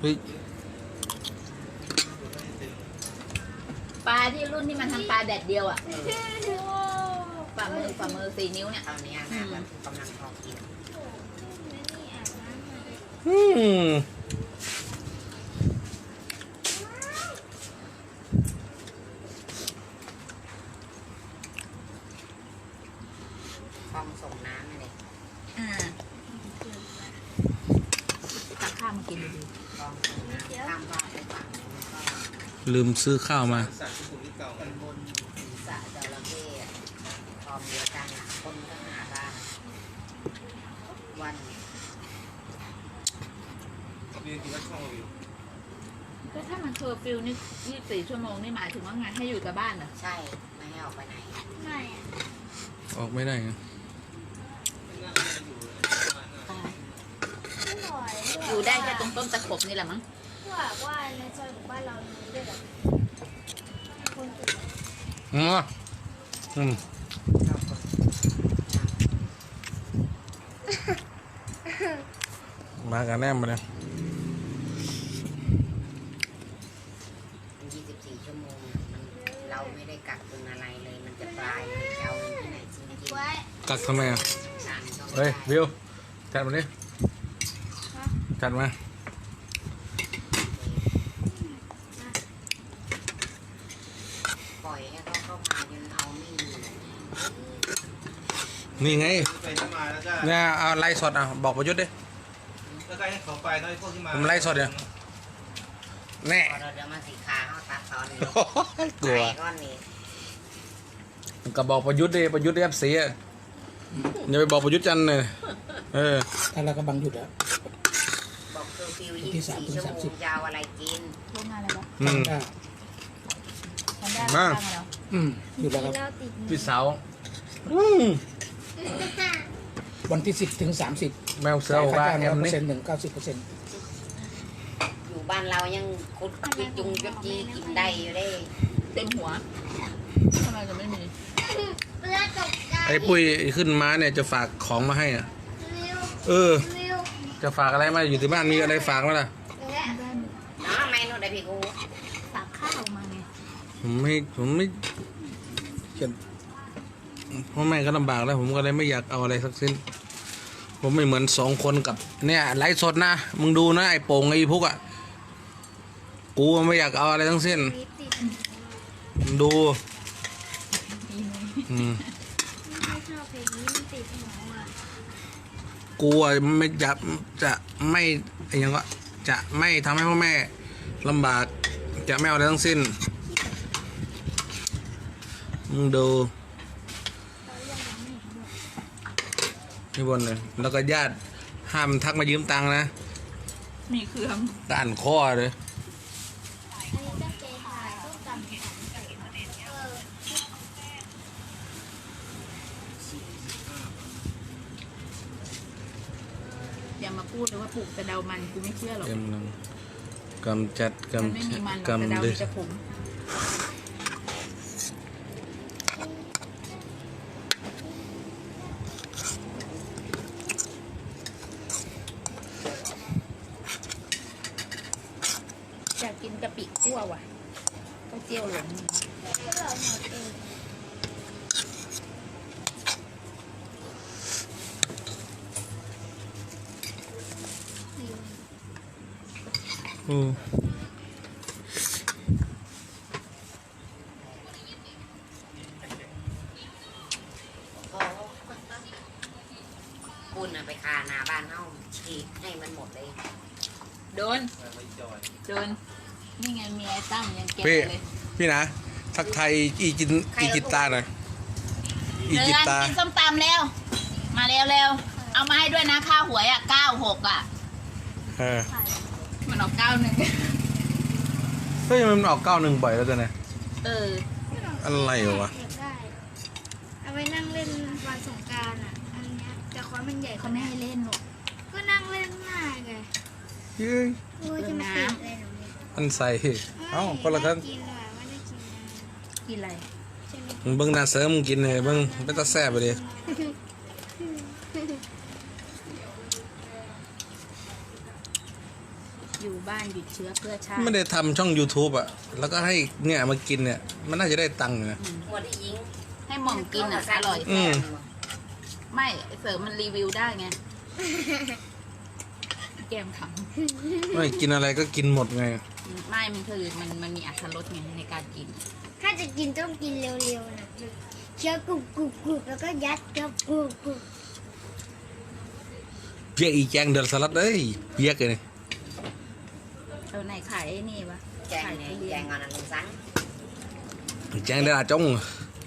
เฮ้ยปลาที่รุ่นที่มันทำปลาแดดเดียวอะฝ่ามือฝ่ามือสี่นิ้วเนี่ยตอนนี้นะแบบกำลังพอกินอืมฟองส่งน้ำมาเลยอ่าตักข้าวมากินดูดิ ฟองส่งน้ำข้ามว่าไปฝั่งนู้นก็ลืมซื้อข้าวมาเป็นบนศีรษะจระเข้อะฟอร์มเดียวกันอะคนก็หาบ้านวันก็ถ้ามันเคอร์ฟิวนี่ยี่สี่ชั่วโมงนี่หมายถึงว่าไงให้อยู่กับบ้านเหรอใช่ ไม่ให้ออกไปไหน ไม่อะออกไม่ได้ไง ไม่ปล่ อยอยู่ได้แค่ตรงต้นตะขบนี่แหละมั้งว่าว่าในซอยของบ้านเรามีด้วยเหรอคนจุดอืมอืมชอบคนมากันแนมมาเลยยี่สิบสี่ชั่วโมงอะมันเราไม่ได้กักตุนอะไรเลย มันจะปลายมันจะเอาเงินที่ไหนจริงจริงไว้กักทำไมอะทางก็เฮ้ยไม่วิได้วจัดมาดิ จัดมาปล่อยให้เขาเข้ามาจนเอาไม่อยู่นี่ไงไปที่มาแล้วก็เนี่ยเอาไล่สดอะบอกประยุทธ์ดิ แล้วก็ให้เขาไปแล้วไอ้พวกที่มาผมไล่สดเนี่ย แน่พอเราเดินมาสีขาเขาตัดตอนนี้กลัวไปก้อนนี้ก็บอกประยุทธ์ดิประยุทธ์เอฟซีอะอย่าไปบอกประยุทธ์จันทร์เลยเออ ถ้าเรากำบังหยุดแล้วบอกเคอร์ ฟิววันยี่ที่สิบสามสี่ถึงชั่วโมสามสิบงยาวอะไรกิน โรงงานอะไรวะอืมถ้าทำได้มาบ้างเหรออืมหยุดแล้วครับเราติดพี่สาวอืมวันที่สิบถึงสามสิบแมวเสือบอกค่าว่าจ้างแอร้อมยเปอนี่ร์เซ็นต์หนึ่งเก้าสิบเปอร์เซ็นต์อยู่บ้านเรายังคุดจิจุงจุจีกินได้อยู่ได้เต็มหัวทำไมจะไม่มีเลือดตกใจไอ้ปุ้ยขึ้นม้าเนี่ยจะฝากของมาให้อะวิวเออวิว จะฝากอะไรมาอยู่ที่บ้านมีอะไรฝากไหมล่ะและน้าเมนูได้พี่กูตักข้าวมาไงผมไม่ผมไม่จะพ่อแม่ก็ลำบากแล้ว ผมก็เลยไม่อยากเอาอะไรสักสิ้น ผมไม่เหมือนสองคนกับ เนี่ยไลฟ์สดนะมึงดูนะไอ้โป่งไอ้พุกอะกูไม่อยากเอาอะไรทั้งสิ้นมีติดมึงดูอืม กูอะไม่จะจะไม่ไอ้ยังก็จะไม่ทำให้พ่อแม่ลำบาก จะไม่เอาอะไรทั้งสิ้นมึงดูนี่บนเลย แล้วก็ญาติห้ามทักมายืมตังค์นะ มีเครื่องด่านข้อเลย อันนี้ก็เจถ่ายต้องจำเออ อย่ามา พูดเลยว่าปลูกกระเดามันกูไม่เชื่อหรอกกำลังกำจัดมันไม่กำมีจัดมันหรอกกระเดากำมีดึแต่ผงอยากกินกะปิคั่วว่ะก็เจียวหลง ก็เราหมดเอง อืมโอ้คุณน่ะไปคาหนาบ้านเฮาฉีกให้มันหมดเลย โดนไม่จอยโดน นี่ไงเมียไอ้ตั้มยังแก่พี่เลยพี่นะทักไทายอีจินอีจิตตาหน่อยอีเดืจิอตนตากินส้มตำเร็วมาเร็วเร็วเอามาให้ด้วยนะข้าวหวยอะเก้าหกอะ เออ มันออกเก้าหนึ่งเฮ้ยมันออกเก้าหนึ่งบ่อยแล้วกันเนี่ยเออ อะไรวะอยากได้เอาไปนั่งเล่นวันสงกรารอะ อันเนี้ยแต่คอนมันใหญ่เขาไม่ให้เล่นหรอก ก็นั่งเล่นง่ายไงเฮ้ยโอ้ยจะมาติดเลยหนูเนี่ยมันใส่เอ้าคนละครั้งกินหน่อยไม่ได้กินนะกินอะไรใช่ไหมมึงเบิ่งหน้าเสริมมึงกินเลยเบิ่งเป็นตาแซ่บไปดิ อยู่ บ้านหยุดเชื้อเพื่อชาติไม่ได้ทำช่อง YouTube อะแล้วก็ให้เนี่ยมากินเนี่ย มันน่าจะได้ตังค์อยู่นะ หมดที่ยิงให้หม่อมกินอะ อร่อย อืม ไม่เสริมมันรีวิวได้ไง แกมขไม่กินอะไรก็กินหมดไงำไม่มันคือมันมันมีอรรถรสไงในการกิน ถ้าจะกินต้องกินเร็วๆนะเคี้ยวกรุบกรุบกรุบแล้วก็ยัดกับกรุบกรุบเพียกอีแจงเดือดสลัดเอ้ยเพียกเลยเอาไหนขายไอ้นี่วะแจงขายเนี่ยทุเรีแจยนงงอนอันลุงสังแจงเดือดอาจ้อง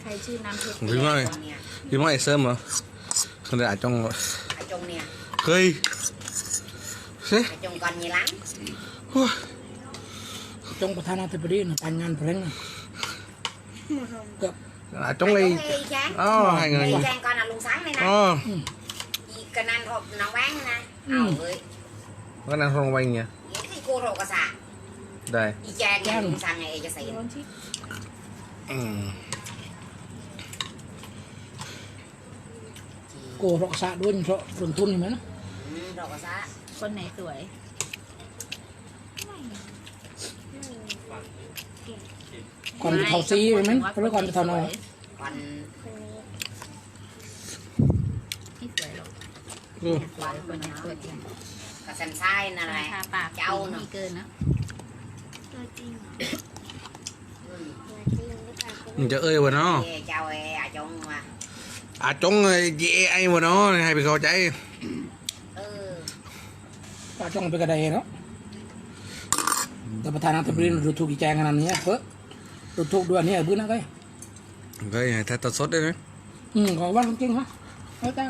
ใครชื่อน้ำเพชรหรือไม่คนเนี่ยพี่ไม่เสริมเหรอเดือดอาจ้องไอ้จงเนี่ยเฮ้ยเฮ้ยไอ้จงก่อนยีหลังจงประธานาธิบดีนะการงานเพลงนะก็อาจ้องเลยไอ้จงแจงอ๋อให้เงินไอ้แจงก่อนอันลุงสังเลยนะอ๋ออีกกันนั่นรบน้องแว้งนะเอาเว้ยก็นั่งทร งไว้อย่างเงี้ยอีที่กูโรกษาได้อีแจงเนี่ยลุงสังไงเอจะใส่อืมโกรกษาด้วยเพราะลงทุนเห็นไหมนะโรกษาคนไหนสวย ก่อนจะเท่าซีเห็นไหมเพราะก่อนจะเท่าน้อยก่อนที่สวยหรอกอืมสวยคนไหนสวยจริง กับสันทรายนั่นแหละ ทาปากเจ้าเนอะมีเกินนะตัวจริงอืมตัวจริงหรือเปล่าก็มันจะเอ้ยวะเนาะเอ้เจ้าเอ้อาจงมาอาจ้องไอ้จีไอวะเนาะให้ไปเข้าใจเออป้าจ้องไปกระไดเนาะแต่ประธานาธิบดีดูถูกอีแจงขนาดนี้เฮ้ยดูถูกด้วยเนี่ยบื้อนะก็เฮ้ยให้ถ่ายตัดสดได้ไหมอืมขอว่าจริงๆฮะเฮ้ยเจ้า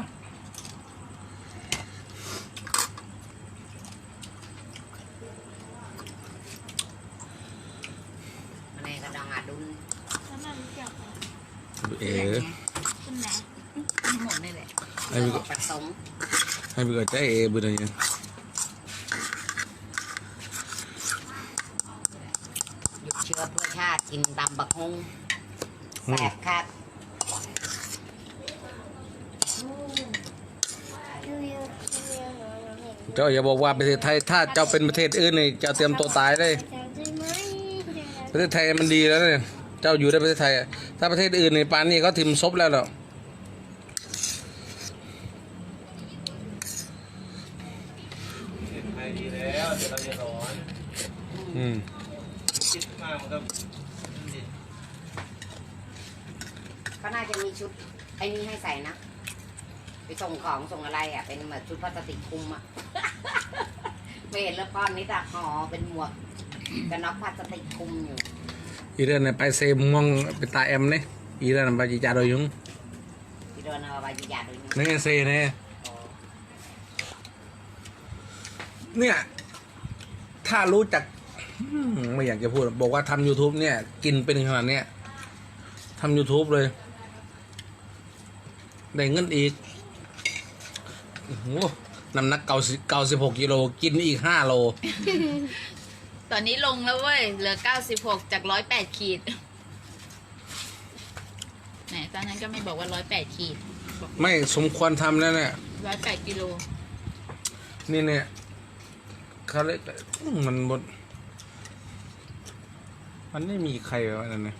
อันนี้ก็ดองอาดุน แล้วมันรู้จักไหม เอ๋ คนไหน ทั้งหมดนี่แหละ ให้ไป ผสม ให้ไปเข้าใจเอ๋บื้อนี่ หยุดเชื้อเพื่อชาติกินตำบักฮงแสบ ครับดูวิวดูวิวหนูหนูเห็นเจ้าอย่าบอกว่าประเทศไทยถ้าเจ้าเป็นประเทศอื่นนี่เจ้าเตรียมตัวตายเลยจำได้ไหมประเทศไทยมันดีแล้วเนี่ย เจ้าอยู่ในประเทศไทยอะถ้าประเทศอื่นในปานนี้เขาทิมซบแล้วหรอก ไทยดีแล้วเดี๋ยวเราจะร้อน อืมคิดมากมันก็ดีก็น่าจะมีชุดไอ้นี่ให้ใส่นะ ไปส่งของส่งอะไรอะ เป็นเหมือนชุดพลาสติกคลุมอะ ไม่เห็นแล้วก้อนนี้แต่ห่อเป็นหมวกกันน็อกพลาสติกคลุมอยู่อีเรื่องเนี่ยไปเซมมองเป็นตาแอมเนี่ยอีเรื่องไปจีจาโดยยุงที่โดนเอาไปจียาดูนี่นี่เซเนี่ยเนี่ย ถ้ารู้จักอืม ไม่อยากจะพูด บอกว่าทำ YouTube เนี่ย กินเป็นขนาดเนี้ยทำ YouTube เลย ได้เงินอีกโอ้โหน้ำหนักเก้าสิบเก้าสิบหกกิโลกินอีกห้าโล ตอนนี้ลงแล้วเว้ย เหลือ 96 จาก 108 ขีดไหนตอนนั้นก็ไม่บอกว่า 108 ขีด ไม่สมควรทำแล้วเนี่ย 108 กิโล นี่เนี่ยเขาเรียกมันบด มันไม่มีใครวะนั่นเนี่ย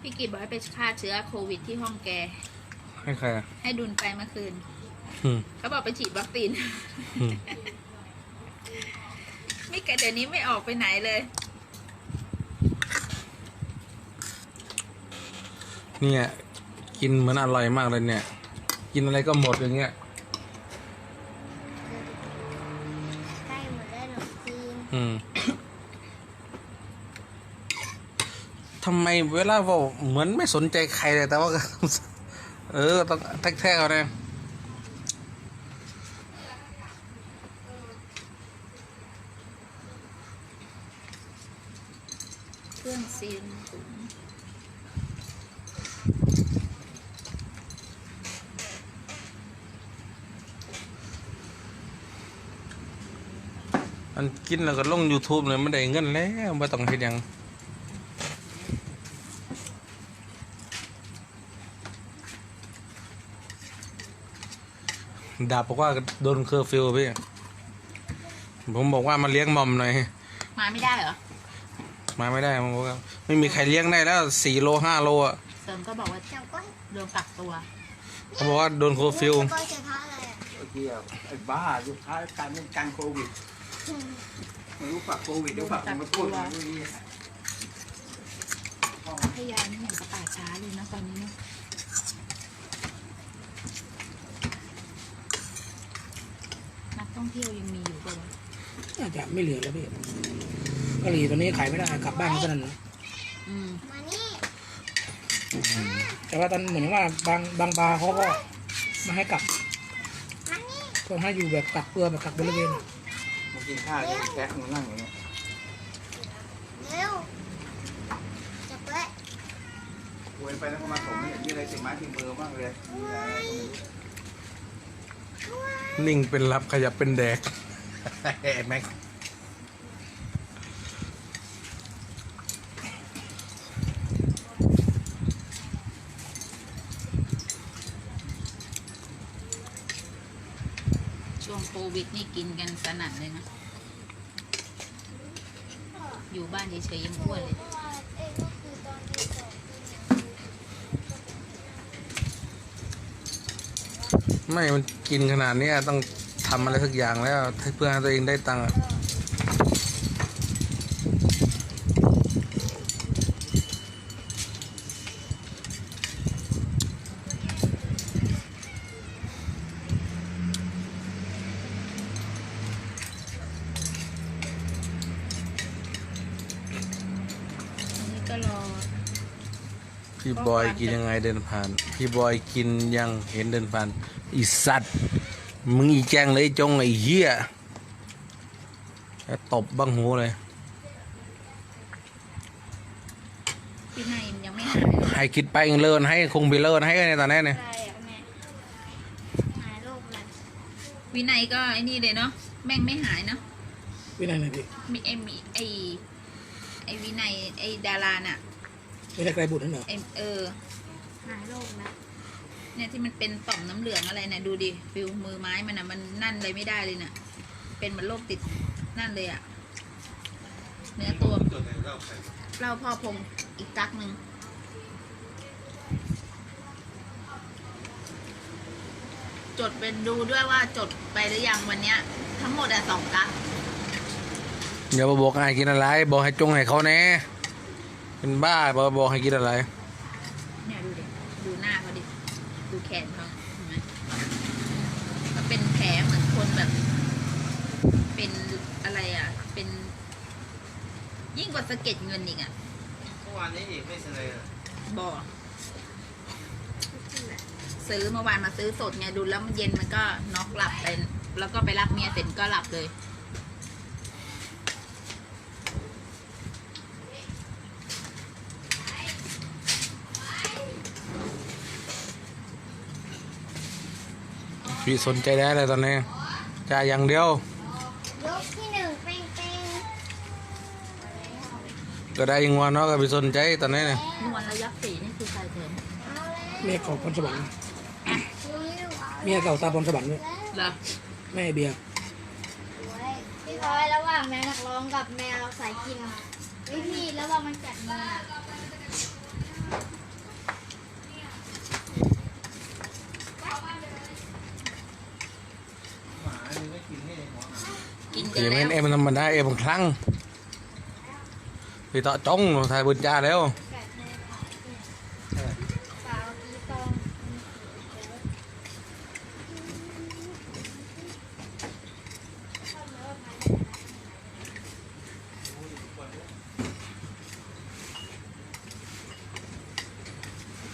พี่กิจบอกให้ไปฆ่าเชื้อโควิดที่ห้องแก ให้ใครอะให้ดุนไปเมื่อคืน อืม เขาบอกไปฉีดวัคซีน อืม ไม่แกเดี๋ยวนี้ไม่ออกไปไหนเลย เนี่ย กินเหมือนอร่อยมากเลยเนี่ย กินอะไรก็หมดอย่างเงี้ย ใกล้หมดแล้วหนูจีนอืม ทำไมเวลาว่าเหมือนไม่สนใจใครเลยแต่ว่า เออต้องแท็กแท็กเอาเลยเครื่องซีนถุงมันกินแล้วก็ลง YouTube เลยไม่ได้เงินแล้วไม่ต้องเฮ็ดหยัง ดาบบอกว่าโดนเคอร์ฟิวพี่ ผมบอกว่ามาเลี้ยงมอมหน่อย มาไม่ได้เหรอ มาไม่ได้ผมบอกว่าไม่มีใครเลี้ยงได้แล้วสี่โลห้าโลอะเสริมก็บอกว่าเจ้าก้อยโดนกักตัว เขาบอกว่าโดนโคฟิวเจ้าก้อยจะท้าอะไรอะไอ้เหี้ยไอ้บ้าสุดท้ายการเป็นการโควิดไม่รู้ฝักโควิดหรือฝักมันมาพูดอย่างนี้พยานนี่เหมือนกับป่าช้าเลยนะตอนนี้เน อะนักท่องเที่ยวยังมีอยู่ปะวะน่าจะไม่เหลือแล้วพี่กะหรี่ตัวนี้ขายไม่ได้กลับบ้านเท่านั้นนะอืมมานี่แต่ว่าตอนเหมือนว่าบางบางบาร์เขาก็ไมาให้กลับมานี่ก็ให้อยู่แบบกักตัวแบบกักบริเวณอะมากินข้าวที่แกะมันนั่งอย่างเงี้ยเร็วจับไว้คุยไปแล้วก็มาส่งไม่เห็นมีอะไรติดไม้ติดมือบ้างเลยมีอะไรก็ไม่รู้ นิ่งเป็นรับขยับเป็นแดกแม็กช่วงโควิดนี่กินกันสนั่นเลยนะ อยู่บ้านเฉยๆยังอ้วนเลย ไม่มันกินขนาดเนี้ยต้องทำอะไรสักอย่างแล้วให้เพื่อให้ตัวเองได้ตังค์อะอันนี้ก็รอพี่บอยกินยังไงเดินผ่าน พี่บอยกินยังเห็นเดินผ่าน อีสัตว์ มึงอีแจ้งเลยจงไอ้เหี้ยแล้วตบบ้างหูเลยพี่นายยังไม่หายเลยให้คิดไปเลินให้คงไปเลินให้ในตอนนี้เนี่ยอะไรอะแม่หายโรคอะไรวินัยก็ไอ้นี่เลยเนาะแม่งไม่หายเนาะวินัยไหนพี่มีไอ้มีไอ้ไอ้วินัยไอ้ดาราน่ะไม่ใช่ไกลบุตรนั่นเหรอไอ้เออ หายโรคแล้ว เนี่ยที่มันเป็นต่อมน้ำเหลืองอะไรนะดูดิฟิวมือไม้มันอะมันนั่นเลยไม่ได้เลยเน่ะเป็นเหมือนโรคติดนั่นเลยอะเนื้อตัวเล่าใคราพ่อพงอีกกักหนึ่งจดเป็นดูด้วยว่าจดไปหรือยังวันเนี้ย ทั้งหมดอะสองกักอย่ามาบอกให้กินอะไร บอกให้จงให้เขาแน่เป็นบ้าบอกบอกให้กินอะไร เนี่ยดูดิดูหน้าเขาดิดูแข นเขาเห็นไหมก็เป็นแผลเหมือนคนแบบ เป็นอะไรอะ เป็น ยิ่งกว่าสะเก็ดเงินอีกอะเมื่อวานนี้อีกไม่เสนอบอกซื้อเมื่อวานมาซื้อสดไงดูแล้วมันเย็นมันก็น็อกหลับไปแล้วก็ไปรับเมียเสร็จก็หลับเลย พี่สนใจได้เลยตอนนี้จ่ายอย่างเดียวยกที่หนึ่งเป้งเป้งก็ได้ยิงวันเนาะก็ไปสนใจตอนนี้เนี่ยนวลระยับสีนี่คือใครเถินเอาเลยแม่เก่าพรสวรรค์ดูอยู่เอาแม่เก่าตาพรสวรรค์ด้วยเหรอแม่เบียร์พี่พลอยระหว่างแมวนักร้องกับแมวสายกินวิธีระหว่างมันกัดมือ หมานี่ไม่กินให้หัวหมา กินกัเอ็นมแล้วเอ็มธรรมดาเอ็มครั้งพี่ต่อจ้องถ่ายบุญจ้าแล้ว กัดมือสาวกีตอง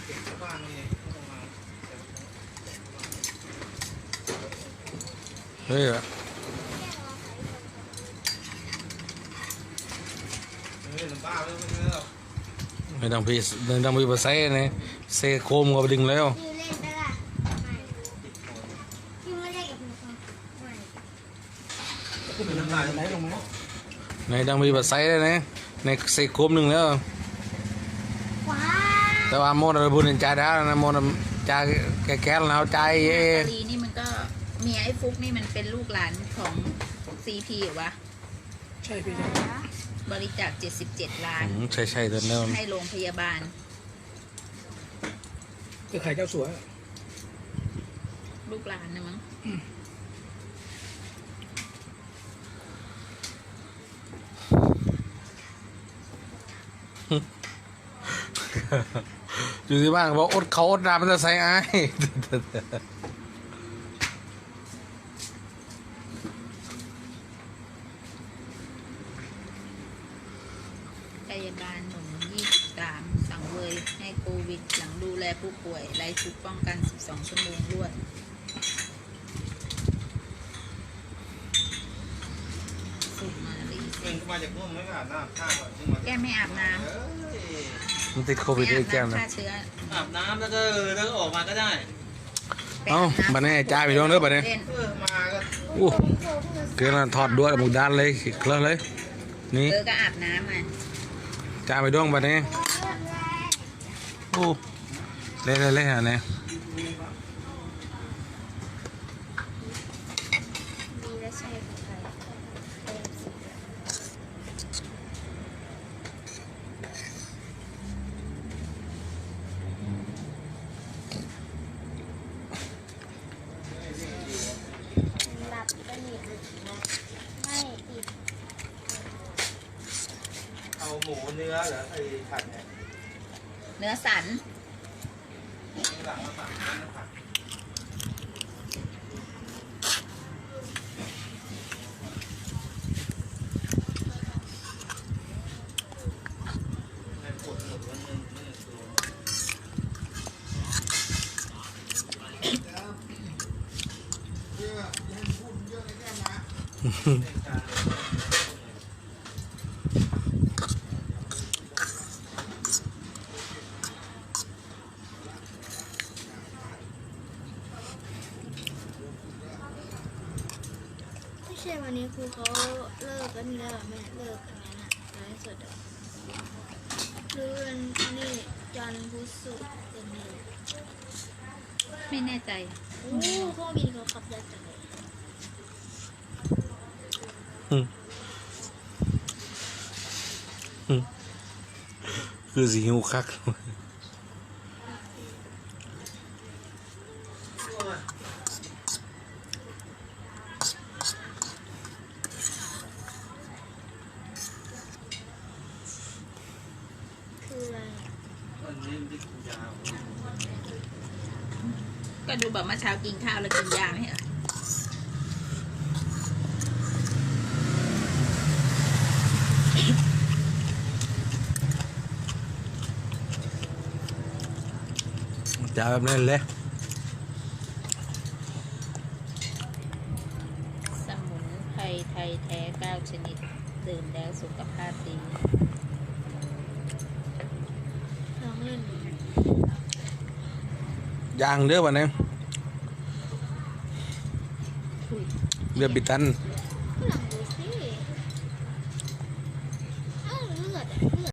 เก็บเข้าบ้านนี่ไม่ต้องมา เฮ้ย เออลำบ้า ไม่ต้องไม่ต้องไม่ต้องพี่ไม่ต้องพี่มาใส่เนี่ยเซโคมก็ไปดึงแล้วพี่เล่นไปละไม่พี่ไม่เล่นกับหนูค่ะไม่ขึ้นไปไหนไหนลงมาในดังมีบัตรไซส์เลยนะในเซโคมหนึ่งแล้วว้าแต่ว่าโมดอะไรบุญจ่ายได้แล้วนะโมดจ่ายแก่ๆแล้วจ่ายเอนาตาลีนี่มันก็เมียไอ้ฟุกนี่มันเป็นลูกหลานของเซ CP เหรอวะใช่พี่ใช่ บริจาค 77 ล้าน อืมใช่ใช่ตัวนี้มันให้โรงพยาบาล คือไข่เจ้าสัวลูกหลานนะมั้งอยู่ที่บ้านบอกอดเขาอดน้ำมันจะใส่ไอ้าย พยาบาลหนุ่ม23 สังเวยให้โควิด หลังดูแลผู้ป่วยไร้ชุดป้อง กัน 12 ชั่วโมงรวดสุมาลีเซเป็นมาจากนู่นไม่อาบน้ำข้าวอะเพิ่งมาแกไม่อาบน้เอ้ยมันติดโคำวิดไม่ด้อาวยบแก้วนะน้ำฆ่าเชื้ออาบน้ำแล้วก็เออแล้วก็ออกมาก็ได้ไปเอ้าบำบัดนี้จ่ายไปดวงเด้อบัดนี้เล่นเออมาก็อู้เกลือทอดด้วยหมูด้านเลยเคลื่อนเลย นี่ เออก็อาบน้ำอะจ่ายไปดวงบัดนี้อู้เล่นเลยเล่นอะไรเนี่ย ดีและใช่ของใคร หลับสนิทไม่ติด เอาหมูเนื้อเหรอไอ้ผัดเนี่ย เนื้อสันหลังมาผัดน้ำผัดให้ปวดหมดวันหนึงไม่ได้ตัว ไม่ใช่วันนี้ครูเขาเลิกกันแล้วแม่เลิกกันงั้นอะไลฟ์สดอะหรือวันนี้จันทร์พุธศุกร์เป็นนี้ ไม่แน่ใจ โอ้เครื่องบินเขาขับได้จังเลยคือสิหิวคักเลยอะไรอะ วันนี้มันที่ยาว ก็ดูแบบเมื่อเช้ากินข้าวแล้วกินยาไหมเหรอ จ่ายแบบนี้เลยสมุนไพรไทยแท้เก้าชนิด ดื่มแล้วสุขภาพดีลองเล่นดูยางเด้อบัดนี้อุ้ยเรือบิดตันเ